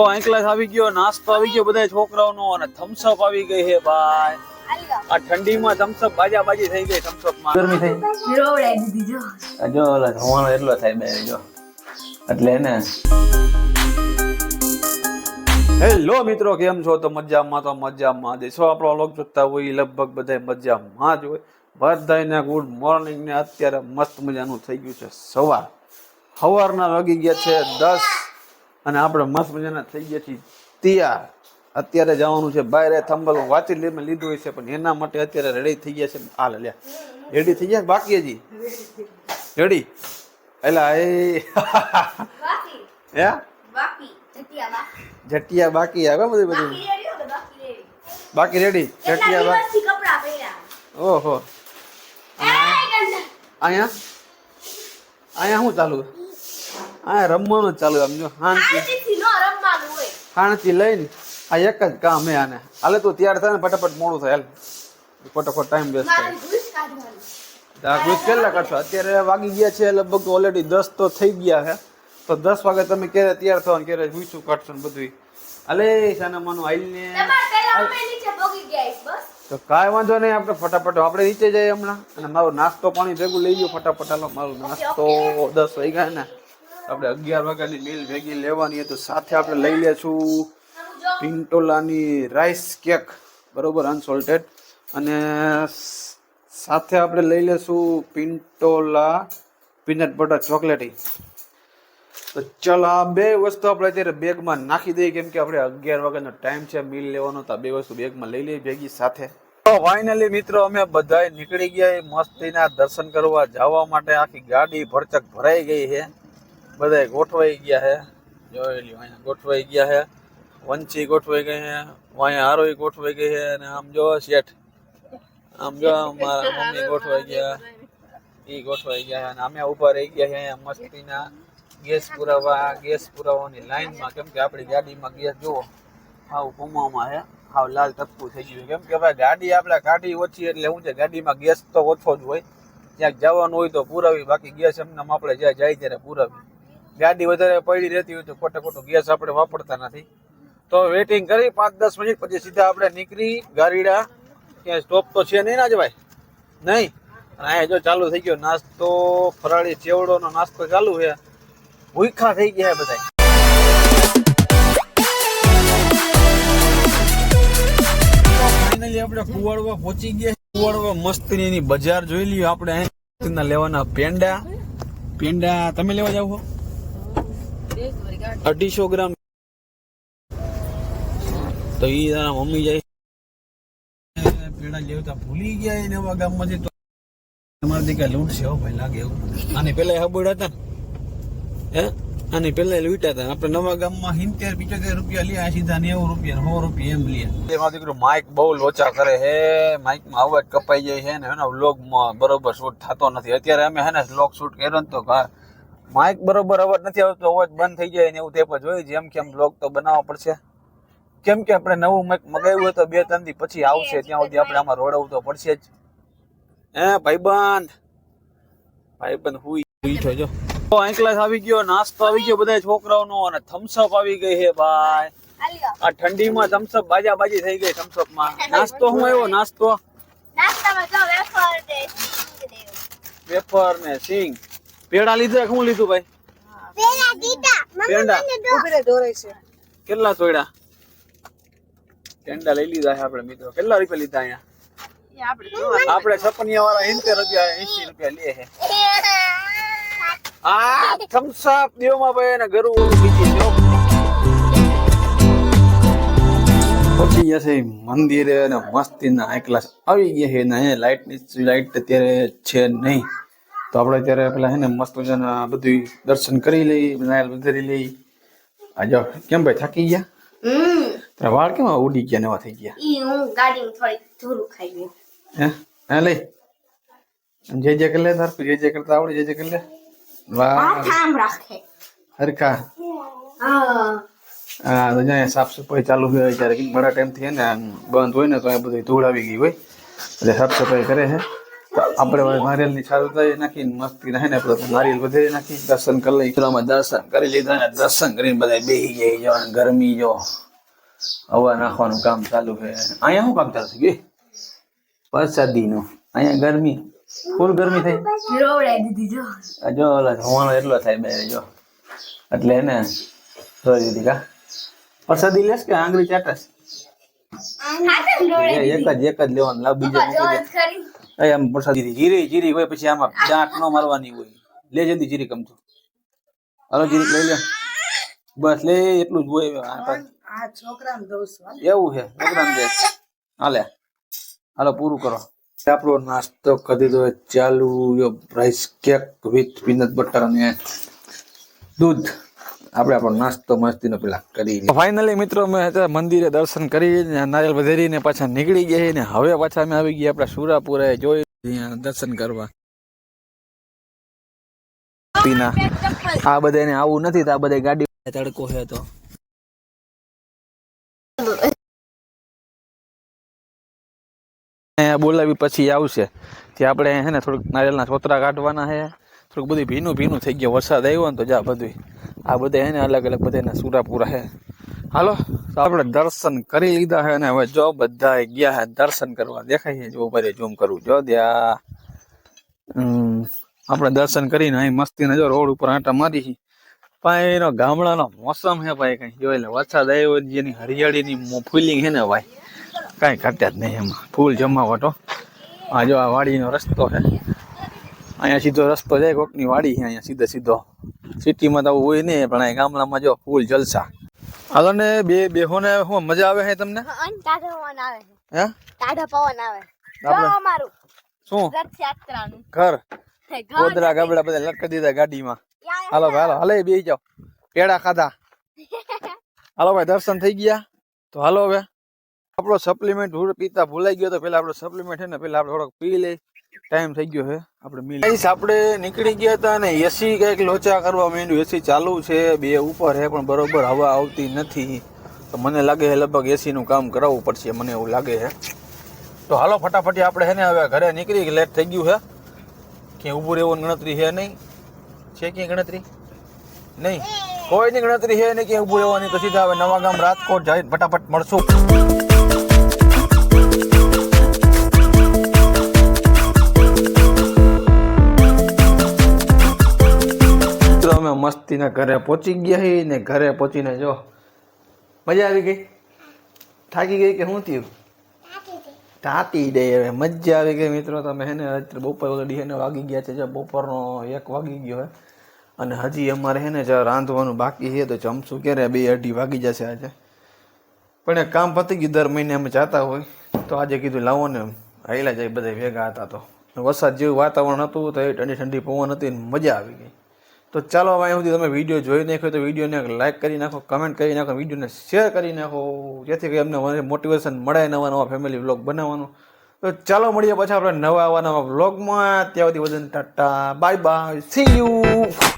તો આંકલાસ આવી ગયો નાસ્તો આવી ગયો બધા છોકરાઓનો અને થમ્સઅપ આવી ગઈ હે ભાઈ. આ ઠંડીમાં થમ્સઅપ બાજા બાજી થઈ ગઈ થમ્સઅપમાં. ગરમી થઈ. રોવડાઈ દીધી જો. જો ઓલા ધોવાનો એટલો થાય બે જો. એટલે ને હેલો મિત્રો કેમ છો? તો મજામાં તો મજામાં દેશો આપણો લોક જોતા હોય લગભગ બધા મજામાં જ હોય. બધાને ગુડ મોર્નિંગ ને અત્યારે મસ્ત મજાનું થઈ ગયું છે સવાર. સવારના વાગી ગયા છે દસ અને આપણે મસ્ત મજાના થઈ ગયા છીએ. તૈયાર. અત્યારે જવાનું છે બહાર થંબલ વાંચી લે મેં લીધું હોય છે પણ એના માટે અત્યારે રેડી થઈ ગયા છે. હાલ અલ્યા રેડી થઈ ગયા બાકી હજી? રેડી એલા એ. હે? જટિયા બાકી. આવે બધું બધું? બાકી રેડી જટિયા બાકી? ઓહો. અહીંયા? અહીંયા શું ચાલુ? અહીંયા રમવાનું ચાલુ આમ જો શાંતિ શાંતિ લઈને આ એક જ કામ હે આને. હાલે તું તૈયાર થાય ને ફટાફટ મોડું થાય હાલ. ફટાફટ ટાઈમ વેસ્ટ થાય. ઘૂસ આ કેટલા કરશો અત્યારે વાગી ગયા છે લગભગ ઓલરેડી દસ તો થઈ ગયા છે તો દસ વાગે તમે ક્યારે તૈયાર થવા ક્યારે ઘૂસું કાઢશો ને બધું અલે સાના માનું આઈલ ને તમારે પહેલા અમે નીચે પગી ગયા છે, બસ. તો કાંઈ વાંધો નહીં આપણે ફટાફટ આપણે નીચે જઈએ હમણાં. અને મારો નાસ્તો પાણી ભેગું લઈ ગયો ફટાફટ. હાલો મારો નાસ્તો દસ વાગ્યા ને. આપણે અગિયાર વાગ્યાની મિલ ભેગી લેવાની તો સાથે આપણે લઈ લેશું. પિન્ટોલાની રાઈસ કેક બરોબર અનસોલ્ટેડ અને સાથે આપણે લઈ લેશું પિન્ટોલા પીનટ બટર ચોકલેટી તો ચાલ, આ બે વસ્તુ આપણે અત્યારે બેગમાં નાખી દઈએ, કેમ કે આપણે અગિયાર વાગ્યાનો ટાઈમ છે મિલ લેવાનો, તો બે વસ્તુ બેગમાં લઈ લઈએ ભેગી સાથે. ફાઇનલી મિત્રો, અમે બધાય નીકળી ગયા, મસ્તીના દર્શન કરવા જવા માટે આખી ગાડી ભરચક ભરાઈ ગઈ છે. બધાય ગોઠવાઈ ગયા છે જોયેલી અહીંયા ગોઠવાઈ ગયા છે વંચી ગોઠવાઈ ગઈ છે અહીંયા હારોઈ ગોઠવાઈ ગઈ છે અને આમ જો શેઠ, આમ જો મારા મમ્મી ગોઠવાઈ ગયા. એ ગોઠવાઈ ગયા અને અમે ઊભા રહી ગયા છે અહીંયા મસ્તીના ગેસ પુરાવા, ગેસ પુરાવાની લાઈનમાં. કેમ કે આપણી ગાડીમાં ગેસ, જુઓ, હાવ કુમામાં છે હાવ લાલ ટપકું થઈ ગયું. કેમ કે ભાઈ ગાડી આપણે કાઢી ઓછી એટલે શું છે, ગાડીમાં ગેસ તો ઓછો જ હોય. ક્યાંક જવાનું હોય તો પુરાવી, બાકી ગેસ એમને આપણે જ્યાં જાય ત્યારે પુરાવી. ગાડી વધારે પડી રહેતી હોય તો ખોટે ખોટું ગેસ આપણે વાપરતા નથી. તો વેટિંગ કરી પાંચ દસ મિનિટ પછી સીધા આપણે નીકળી ગાડીડા ક્યાંય સ્ટોપ તો છે નહીં ના જ ભાઈ નહીં? અને અહીંયા જો ચાલુ થઈ ગયો નાસ્તો, ફરાળી ચેવડોનો નાસ્તો ચાલુ છે. ભૂખા થઈ ગયા બધા ફાઇનલી આપણે કુવાડવા પહોંચી ગયા કુવાડવા મસ્તની બજાર જોઈ લઈએ આપણે. લેવાના પેંડા. પેંડા તમે લેવા જાવ અઢીસો ગ્રામ. તો એ તારા મમ્મી જાય. પેડા લેવતા ભૂલી ગયા એને નવા ગામમાંથી તો તમારા દીકરા લૂંટશે હો ભાઈ લાગે એવું. આની પેલા હબડ હતા હે? અને પેલા લૂંટ્યા હતા આપણે નવા ગામમાં સિત્તેર પિચોતેર રૂપિયા લે આ સીધા નેવું રૂપિયા સો રૂપિયા એમ લે એમાં દીકરો માઇક બહુ લોચા કરે હે. માઇકમાં અવાજ કપાઈ જાય છે ને એના વ્લોગમાં બરોબર શૂટ થતો નથી. અત્યારે અમે હે ને વ્લોગ શૂટ કર્યો ને તો માઇક બરોબર અવાજ નથી આવતો અવાજ બંધ થઈ જાય ને એવું તે પણ જોઈએ જેમ કેમ બ્લોગ તો બનાવવા પડશે. કેમ કે આપણે નવું માઇક મગાવ્યું હોય તો બે ત્રણ દી પછી આવશે. ત્યાં સુધી આપણે આમાં રોડવું તો પડશે જ. હે ભાઈબંધ? ભાઈબંધ હુઈ. હુઈ છો જો. તો ક્લાસ આવી ગયો નાસ્તો આવી ગયો બધા છોકરાઓનો અને થમ્સઅપ આવી ગઈ હે ભાઈ. આ ઠંડીમાં થમ્સઅપ બાજા બાજી થઈ ગઈ થમ્સઅપમાં નાસ્તો શું આવ્યો? નાસ્તો? નાસ્તામાં જો વેફર ને સિંગ વેફર ને સિંગ. પેડા લીધા કે શું લીધું ભાઈ? પેડા દીધા. પેંડા. ઉભરે દોરે છે. કેટલા તોડ્યા પેંડા લઈ લીધા છે આપણે મિત્રો. કેટલા રૂપિયા લીધા અહીંયા? આપણે છપનિયા વાળા એંતેર રૂપિયા એસી રૂપિયા લે છે. આ થમ્સઅપ દેવમાં ભાઈ એને ગરુ બીજી જો પહોંચી ગયા છે મંદિરે અને મસ્તીના એકલા આવી ગયા છે ને અહીંયા લાઇટની લાઇટ અત્યારે છે નહીં. તો આપણે અત્યારે પેલા હે ને મસ્ત મજાના બધું દર્શન કરી લઈ નાયલ બંધારી લઈ. આ જો કેમ ભાઈ થાકી ગયા? હમ. તારા વાળ કેમ આવા ઉડી ગયા ને એવા થઈ ગયા? ઈ હું ગાડીમાં થોડી ધૂરું ખાઈ ગઈ. હે? હે લઈ. જે જે કરી લે તાર જે જે કરતા આવડે જે જે કરી લે. વાહ. હાથ આમ રાખે. હરખા. હા. હા તો જ્યાં સાફ સફાઈ ચાલુ હોય ત્યારે કંઈક બડા ટાઈમથી ને આમ બંધ હોય ને તો અહીંયા બધું ધૂળ આવી ગઈ હોય. એટલે સાફ સફાઈ કરે છે તો આપણે નારિયેલની સારું થઈ નાખીને મસ્તી રહે ને આપણે નારિયેલ વધારી નાખી દર્શન કરી લઈ પેલામાં દર્શન કરી લીધા ને દર્શન કરીને બધા બેસી જાય જો ગરમી જો. હવા નાખવાનું કામ ચાલુ છે. અહીંયા શું કામ ચાલુ છે વરસાદીનું. અહીંયા ગરમી. ફૂલ ગરમી થઈ. જો. ઓલા એટલો થાય બે જો. એટલે એને જોઈ દીધી કા. વરસાદી લેશ કે આંગળી ચાટસ? એક જ એક જ લેવાનું લાવ બીજા જો મૂકી દે. જ ખરી એ આમ વરસાદી જીરી જીરી હોય પછી આમાં દાંત ન મારવાની હોય. લે જલ્દી જીરી કમતું હાલો જીરી લઈ લે. બસ લે એટલું જ હોય. એવું છે છોકરાને દે. હાલે. હાલો પૂરું કરો. આપણો નાસ્તો કરી દીધો ચાલુ યો rice cake with peanut butter અને દૂધ. આપણે આપણો નાસ્તો મસ્તીનો પેલા કરી ફાઇનલી મિત્રો અમે મંદિરે દર્શન કરી નારિયેલ વધેરીને પાછા નીકળી ગયા ને હવે પાછા અમે આવી ગયા આપણા સુરાપુરા જોઈ દર્શન કરવા. આ બધાને આવું નથી તો આ બધા ગાડી તડકો છે તો. બોલાવી પછી આવશે. ત્યાં આપણે હે ને થોડુંક નારિયેલના છોતરા કાઢવાના હે થોડુંક બધું ભીનું ભીનું થઈ ગયું. વરસાદ આવ્યો ને તો જા બધું આ બધા હે ને અલગ અલગ બધાના સુરા પૂરા છે હાલો, તો આપણે દર્શન કરી લીધા છે અને હવે જો બધા ગયા છે દર્શન કરવા. દેખાય છે, જો ભરે જોમ કરું. જો દ્યા. આપણે દર્શન કરીને અહીં મસ્તીને જો રોડ ઉપર આંટા મારી છે એનો ગામડાનો મોસમ છે ભાઈ, કઈ જો એટલે વરસાદ આવ્યો જેની હરિયાળીની ફૂલિંગ છે ને ભાઈ, કાંઈ ઘટ્યા જ નહીં એમાં. ફૂલ જમાવટો આ જો આ વાડીનો રસ્તો છે અહીંયા સીધો રસ્તો જાય કોકની વાડી છે અહીંયા સીધો સીધો. સિટીમાં તો હોય નહીં પણ અહીં ગામડામાં જો ફૂલ જલસા. હાલો ને બે બેહોને શું મજા આવે છે તમને? અન પવન આવે હે? ટાઢા પવન આવે. અમારું શું? રથયાત્રાનું. ઘર. ગોદરા ગાબડા બધા લટકી દીધા ગાડીમાં. હાલો ભાઈ હાલો હાલે બે જાઓ. પેડા ખાધા. હાલો ભાઈ દર્શન થઈ ગયા. તો હાલો હવે. આપણો સપ્લિમેન્ટ પીતા ભૂલાઈ ગયો તો પેલા આપણો સપ્લિમેન્ટ છે ને પેલા આપણે થોડોક પી લઈ ટાઈમ થઈ ગયો છે આપણે મિલ આપણે નીકળી ગયા હતા ને એસી કંઈક લોચા કરવા માંડ્યું. એસી ચાલુ છે, બે ઉપર છે પણ બરોબર હવા આવતી નથી. તો મને લાગે છે લગભગ એસી નું કામ કરાવવું પડશે, મને એવું લાગે છે તો હાલો, ફટાફટી આપણે છે ને હવે ઘરે નીકળી લેટ થઈ ગયું છે કે ઊભું રહેવું ગણતરી છે નહીં. છે ક્યાંય ગણતરી? નહીં. કોઈની ગણતરી છે નહીં ક્યાંય ઊભું રહેવાની, તો સીધા હવે નવા ગામ રાજકોટ જાય ફટાફટ મળશું. મસ્તીના ઘરે પહોંચી ગયા હી ને ઘરે પહોંચીને જો. મજા આવી ગઈ? થાકી ગઈ કે શું થયું? તાતી દે હવે, મજા આવી ગઈ મિત્રો તમે હે ને, અત્યારે બપોર ઓલરેડી હેને વાગી ગયા છે, જો બપોરનો એક વાગી ગયો હે. અને હજી અમારે હે ને રાંધવાનું બાકી છે, તો જમશું ક્યારે? બે અઢી વાગી જશે આજે. પણ એ કામ પતી ગયું, દર મહિને અમે જાતા હોય. તો આજે કીધું લાવો ને હાઈલા જાય બધા ભેગા હતા તો. વરસાદ જેવું વાતાવરણ હતું, તો એ ઠંડી ઠંડી પવન હતી ને મજા આવી ગઈ. તો ચાલો હવે સુધી તમે વીડિયો જોઈ નાખ્યો તો વિડીયોને લાઈક કરી નાખો કમેન્ટ કરી નાખો, વિડીયોને શેર કરી નાખો. જેથી કરી અમને મોટિવેશન મળે નવા નવા ફેમિલી વ્લોગ બનાવવાનું. તો ચાલો મળીએ પછી આપણે નવા આવા નવા વ્લોગમાં ત્યાં સુધી વજન tata bye bye see you